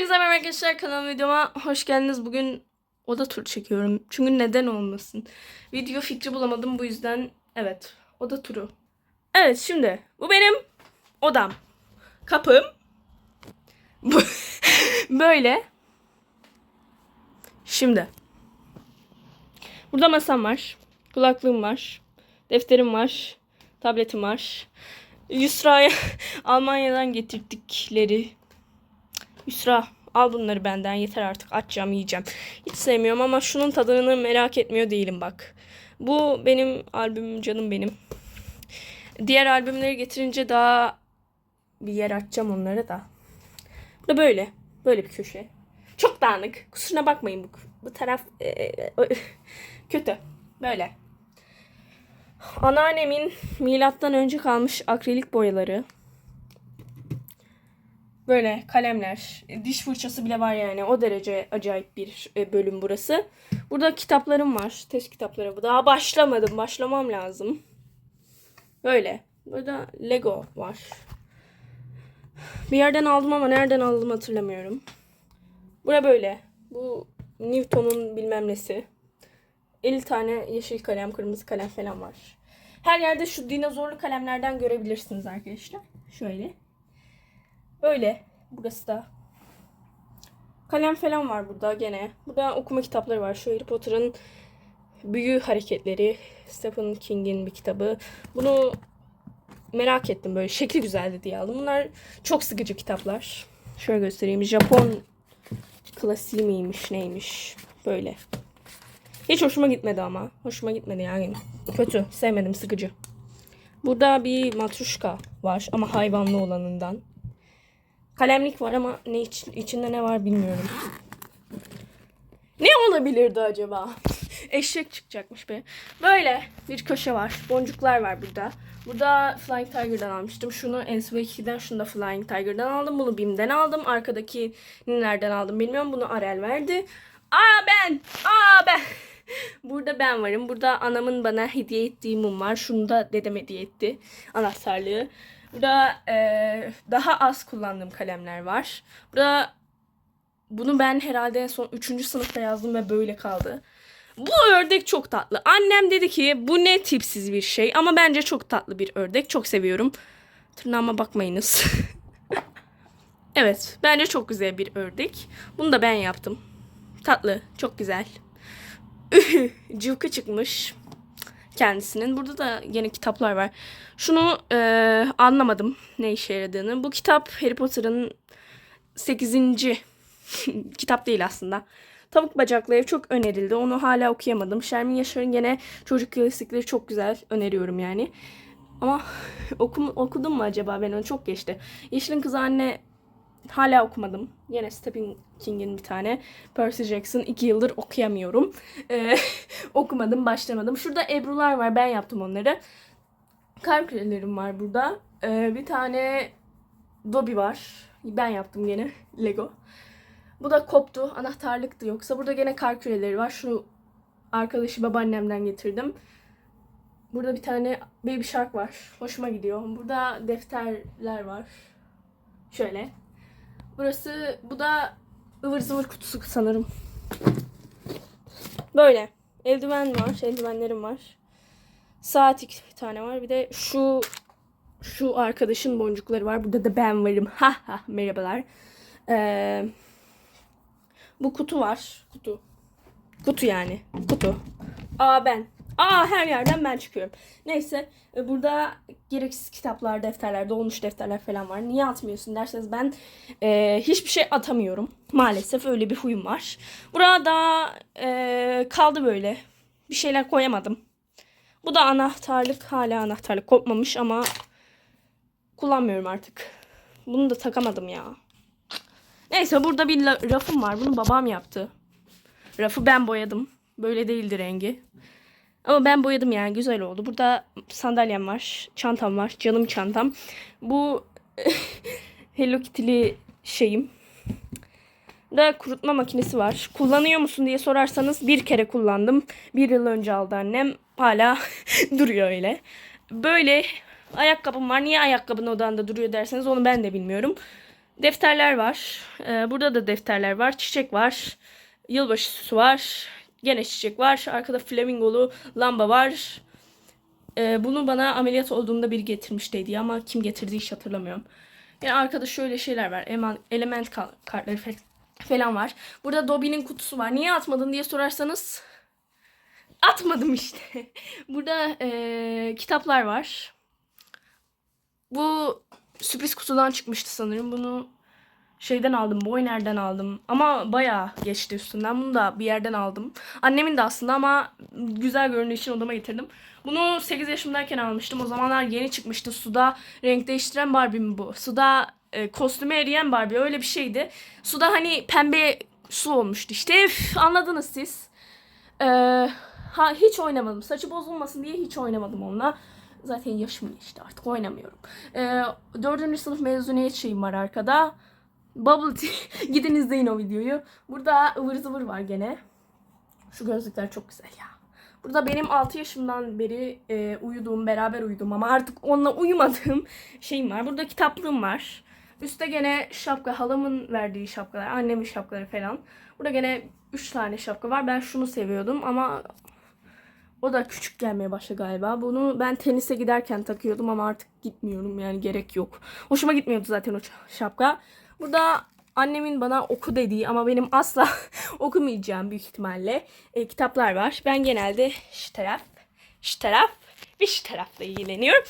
Hepinize merhaba arkadaşlar kanalıma videoma hoş geldiniz. Bugün oda turu çekiyorum. Çünkü neden olmasın. Video fikri bulamadım bu yüzden evet oda turu. Evet şimdi bu benim odam. Kapım. Böyle. Şimdi. Burada masam var. Kulaklığım var. Defterim var. Tabletim var. Yusra'ya Almanya'dan getirdikleri Yusra al bunları benden yeter artık açacağım yiyeceğim. Hiç sevmiyorum ama şunun tadını merak etmiyor değilim bak. Bu benim albümüm canım benim. Diğer albümleri getirince daha bir yer açacağım onlara da. Bu da böyle. Böyle bir köşe. Çok dağınık. Kusuruna bakmayın bu, bu taraf e, e, kötü. Böyle. Anneannemin milattan önce kalmış akrilik boyaları. Böyle kalemler, diş fırçası bile var yani. O derece acayip bir e, bölüm burası. Burada kitaplarım var. Test kitapları bu. Daha başlamadım. Başlamam lazım. Böyle. Burada Lego var. Bir yerden aldım ama nereden aldım hatırlamıyorum. Bura böyle. Bu Newton'un bilmem nesi. 50 tane yeşil kalem, kırmızı kalem falan var. Her yerde şu dinozorlu kalemlerden görebilirsiniz arkadaşlar. Şöyle. Böyle. Burası da. Kalem falan var burada gene. Burada okuma kitapları var. Şu Harry Potter'ın Büyü Hareketleri. Stephen King'in bir kitabı. Bunu merak ettim böyle. Şekli güzeldi diye aldım. Bunlar çok sıkıcı kitaplar. Şöyle göstereyim. Japon klasiği miymiş neymiş. Böyle. Hiç hoşuma gitmedi ama. Hoşuma gitmedi yani. Kötü. Sevmedim. Sıkıcı. Burada bir matruşka var ama hayvanlı olanından. Kalemlik var ama ne iç- içinde ne var bilmiyorum. Ne olabilirdi acaba? Eşek çıkacakmış be. Böyle bir köşe var. Boncuklar var burada. Burada Flying Tiger'dan almıştım. Şunu NSV2'den, şunu da Flying Tiger'dan aldım. Bunu BİM'den aldım. Arkadaki nereden aldım bilmiyorum. Bunu Arel verdi. Aa ben! Aa ben! Burada ben varım. Burada anamın bana hediye ettiği mum var. Şunu da dedem hediye etti. Anahtarlığı. Burada eee, daha az kullandığım kalemler var. Burada bunu ben herhalde son 3. sınıfta yazdım ve böyle kaldı. Bu ördek çok tatlı. Annem dedi ki bu ne tipsiz bir şey ama bence çok tatlı bir ördek. Çok seviyorum. Tırnağıma bakmayınız. evet bence çok güzel bir ördek. Bunu da ben yaptım. Tatlı çok güzel. Cıvkı çıkmış kendisinin. Burada da yine kitaplar var. Şunu e, anlamadım ne işe yaradığını. Bu kitap Harry Potter'ın 8. kitap değil aslında. Tavuk Bacaklı Ev çok önerildi. Onu hala okuyamadım. Şermin Yaşar'ın gene çocuk klasikleri çok güzel. Öneriyorum yani. Ama okum, okudum mu acaba ben onu çok geçti. Yeşil'in Kızı Anne hala okumadım. Yine Stephen King'in bir tane. Percy Jackson iki yıldır okuyamıyorum. Ee, okumadım, başlamadım. Şurada Ebru'lar var. Ben yaptım onları. Kar kürelerim var burada. Ee, bir tane Dobby var. Ben yaptım gene. Lego. Bu da koptu. Anahtarlıktı yoksa. Burada gene kar küreleri var. Şu arkadaşı babaannemden getirdim. Burada bir tane Baby Shark var. Hoşuma gidiyor. Burada defterler var. Şöyle. Burası bu da ıvır zıvır kutusu sanırım. Böyle. Eldiven var. Eldivenlerim var. Saat iki tane var. Bir de şu şu arkadaşın boncukları var. Burada da ben varım. Ha ha merhabalar. Ee, bu kutu var. Kutu. Kutu yani. Kutu. Aa ben. Aa her yerden ben çıkıyorum. Neyse e, burada gereksiz kitaplar, defterler, dolmuş defterler falan var. Niye atmıyorsun derseniz ben e, hiçbir şey atamıyorum. Maalesef öyle bir huyum var. Burada e, kaldı böyle. Bir şeyler koyamadım. Bu da anahtarlık. Hala anahtarlık kopmamış ama kullanmıyorum artık. Bunu da takamadım ya. Neyse burada bir rafım var. Bunu babam yaptı. Rafı ben boyadım. Böyle değildi rengi. Ama ben boyadım yani güzel oldu. Burada sandalyem var, çantam var, canım çantam. Bu Hello Kitty'li şeyim. Da kurutma makinesi var. Kullanıyor musun diye sorarsanız bir kere kullandım. Bir yıl önce aldı annem. Hala duruyor öyle. Böyle ayakkabım var. Niye ayakkabın odanda duruyor derseniz onu ben de bilmiyorum. Defterler var. Ee, burada da defterler var. Çiçek var. Yılbaşı süsü var. Gene çiçek var. Arkada flamingolu lamba var. Ee, bunu bana ameliyat olduğumda biri getirmişti hediye ama kim getirdi hiç hatırlamıyorum. Yani arkada şöyle şeyler var. Eman, element ka- kartları falan var. Burada Dobby'nin kutusu var. Niye atmadın diye sorarsanız atmadım işte. Burada eee, kitaplar var. Bu sürpriz kutudan çıkmıştı sanırım. Bunu şeyden aldım. Boyner'den aldım. Ama bayağı geçti üstünden. Bunu da bir yerden aldım. Annemin de aslında ama güzel göründüğü için odama getirdim. Bunu 8 yaşımdayken almıştım. O zamanlar yeni çıkmıştı. Suda renk değiştiren Barbie mi bu? Suda e, kostümü eriyen Barbie öyle bir şeydi. Suda hani pembe su olmuştu işte. Üf, anladınız siz. Ee, ha hiç oynamadım. Saçı bozulmasın diye hiç oynamadım onunla. Zaten yaşım geçti artık oynamıyorum. Ee, dördüncü sınıf mezuniyet şeyim var arkada. Bubble Tea. Gidin izleyin o videoyu. Burada ıvır zıvır var gene. Şu gözlükler çok güzel ya. Burada benim 6 yaşımdan beri e, uyuduğum, beraber uyuduğum ama artık onunla uyumadığım şeyim var. Burada kitaplığım var. Üstte gene şapka, halamın verdiği şapkalar, annemin şapkaları falan. Burada gene 3 tane şapka var. Ben şunu seviyordum ama o da küçük gelmeye başladı galiba. Bunu ben tenise giderken takıyordum ama artık gitmiyorum yani gerek yok. Hoşuma gitmiyordu zaten o şapka. Burada annemin bana oku dediği ama benim asla okumayacağım büyük ihtimalle e, kitaplar var. Ben genelde şu taraf, şu taraf ve şu tarafla ilgileniyorum.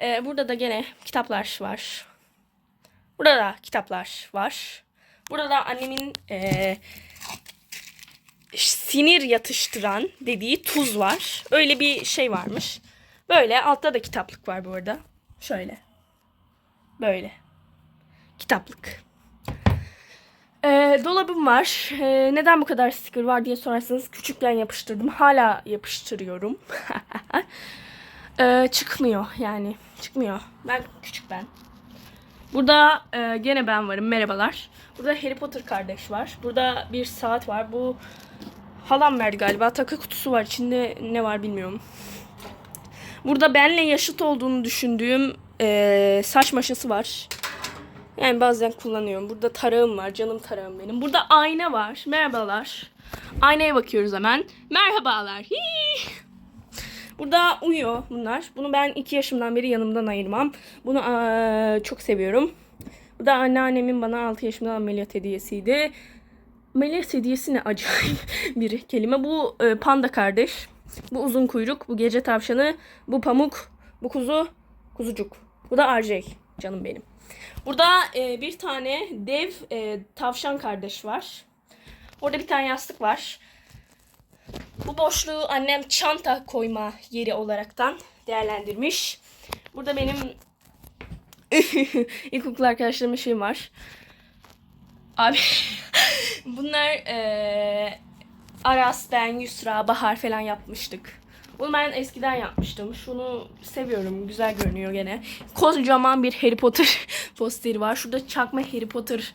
E, burada da gene kitaplar var. Burada da kitaplar var. Burada da annemin e, sinir yatıştıran dediği tuz var. Öyle bir şey varmış. Böyle altta da kitaplık var bu arada. Şöyle. Böyle. Kitaplık. Ee, dolabım var. Ee, neden bu kadar sticker var diye sorarsanız küçükken yapıştırdım. Hala yapıştırıyorum. Ee, çıkmıyor yani. Çıkmıyor. Ben küçük ben. Burada e, gene ben varım. Merhabalar. Burada Harry Potter kardeş var. Burada bir saat var. Bu halam verdi galiba. Takı kutusu var. İçinde ne var bilmiyorum. Burada benle yaşıt olduğunu düşündüğüm e, saç maşası var. Yani bazen kullanıyorum. Burada tarağım var. Canım tarağım benim. Burada ayna var. Merhabalar. Aynaya bakıyoruz hemen. Merhabalar. Hii. Burada uyuyor bunlar. Bunu ben 2 yaşımdan beri yanımdan ayırmam. Bunu eee, çok seviyorum. Bu da anneannemin bana 6 yaşımda ameliyat hediyesiydi. Ameliyat hediyesi ne acayip bir kelime. Bu e, panda kardeş. Bu uzun kuyruk. Bu gece tavşanı. Bu pamuk. Bu kuzu. Kuzucuk. Bu da RJ. Canım benim. Burada e, bir tane dev e, tavşan kardeş var. Orada bir tane yastık var. Bu boşluğu annem çanta koyma yeri olaraktan değerlendirmiş. Burada benim ilkokul arkadaşlarımın şeyim var. Abi bunlar eee Aras, ben, Yusra, Bahar falan yapmıştık. Bunu ben eskiden yapmıştım. Şunu seviyorum. Güzel görünüyor gene. Kocaman bir Harry Potter posteri var. Şurada çakma Harry Potter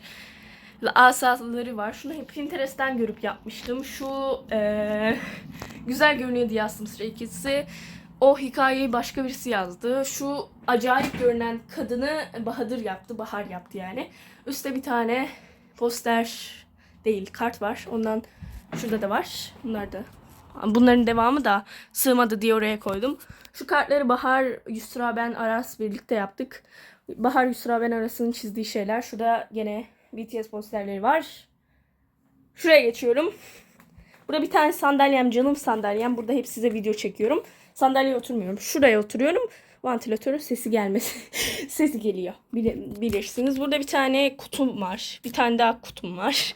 asaları var. Şunu hep Pinterest'ten görüp yapmıştım. Şu eee, güzel görünüyor diye yazdım sıra ikisi. O hikayeyi başka birisi yazdı. Şu acayip görünen kadını Bahadır yaptı. Bahar yaptı yani. Üstte bir tane poster değil kart var. Ondan şurada da var. Bunlar da. Bunların devamı da sığmadı diye oraya koydum. Şu kartları Bahar, Yusra, ben, Aras birlikte yaptık. Bahar, Yusra, ben Aras'ın çizdiği şeyler. Şurada gene BTS posterleri var. Şuraya geçiyorum. Burada bir tane sandalyem, canım sandalyem. Burada hep size video çekiyorum. Sandalyeye oturmuyorum. Şuraya oturuyorum. Vantilatörün sesi gelmesi. sesi geliyor. Bili- bilirsiniz. Burada bir tane kutum var. Bir tane daha kutum var.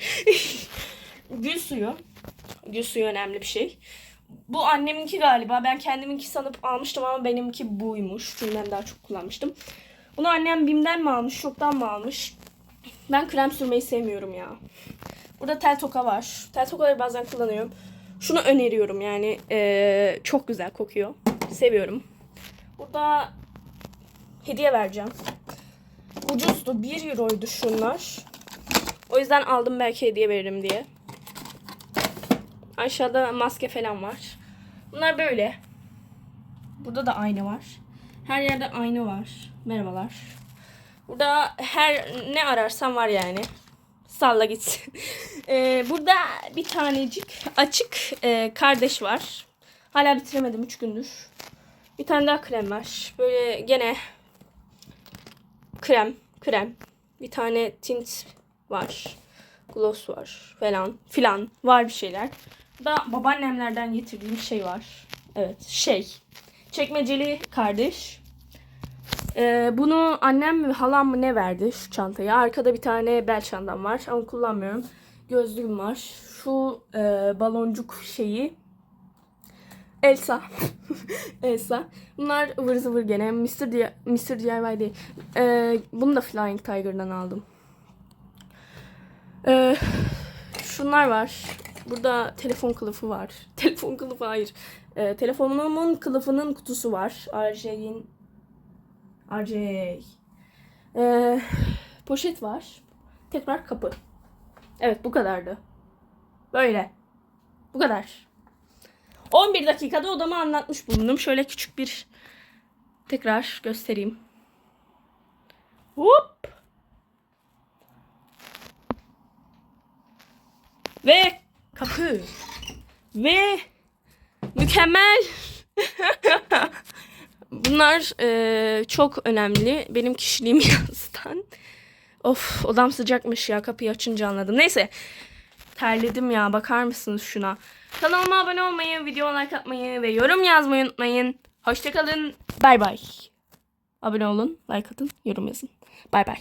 Gül suyu. Gül suyu önemli bir şey. Bu anneminki galiba. Ben kendiminki sanıp almıştım ama benimki buymuş. Çünkü ben daha çok kullanmıştım. Bunu annem Bim'den mi almış, şoktan mı almış? Ben krem sürmeyi sevmiyorum ya. Burada tel toka var. Tel tokaları bazen kullanıyorum. Şunu öneriyorum yani. eee, çok güzel kokuyor. Seviyorum. Burada hediye vereceğim. Ucuzdu. 1 euroydu şunlar. O yüzden aldım belki hediye veririm diye. Aşağıda maske falan var. Bunlar böyle. Burada da ayna var. Her yerde ayna var. Merhabalar. Burada her ne ararsan var yani. Salla gitsin. Ee, burada bir tanecik açık e, kardeş var. Hala bitiremedim 3 gündür. Bir tane daha krem var. Böyle gene krem, krem. Bir tane tint var. Gloss var falan filan var bir şeyler. Da babaannemlerden getirdiğim şey var. Evet şey. Çekmeceli kardeş. Ee, bunu annem mi halam mı ne verdi şu çantayı. Arkada bir tane bel çantam var ama kullanmıyorum. Gözlüğüm var. Şu e, baloncuk şeyi. Elsa. Elsa. Bunlar ıvır zıvır gene. Mr. Di- Mr. DIY değil. Ee, bunu da Flying Tiger'dan aldım. Ee, şunlar var. Burada telefon kılıfı var. Telefon kılıfı hayır. Ee, telefonumun kılıfının kutusu var. RJ'in RJ. Ee, poşet var. Tekrar kapı. Evet bu kadardı. Böyle. Bu kadar. 11 dakikada odamı anlatmış bulundum. Şöyle küçük bir tekrar göstereyim. Hop. Ve kapı. Ve mükemmel. Bunlar e, çok önemli. Benim kişiliğimi yansıtan. Of odam sıcakmış ya kapıyı açınca anladım. Neyse. Terledim ya bakar mısınız şuna. Kanalıma abone olmayı, video like atmayı ve yorum yazmayı unutmayın. Hoşçakalın. Bay bay. Abone olun, like atın, yorum yazın. Bay bay.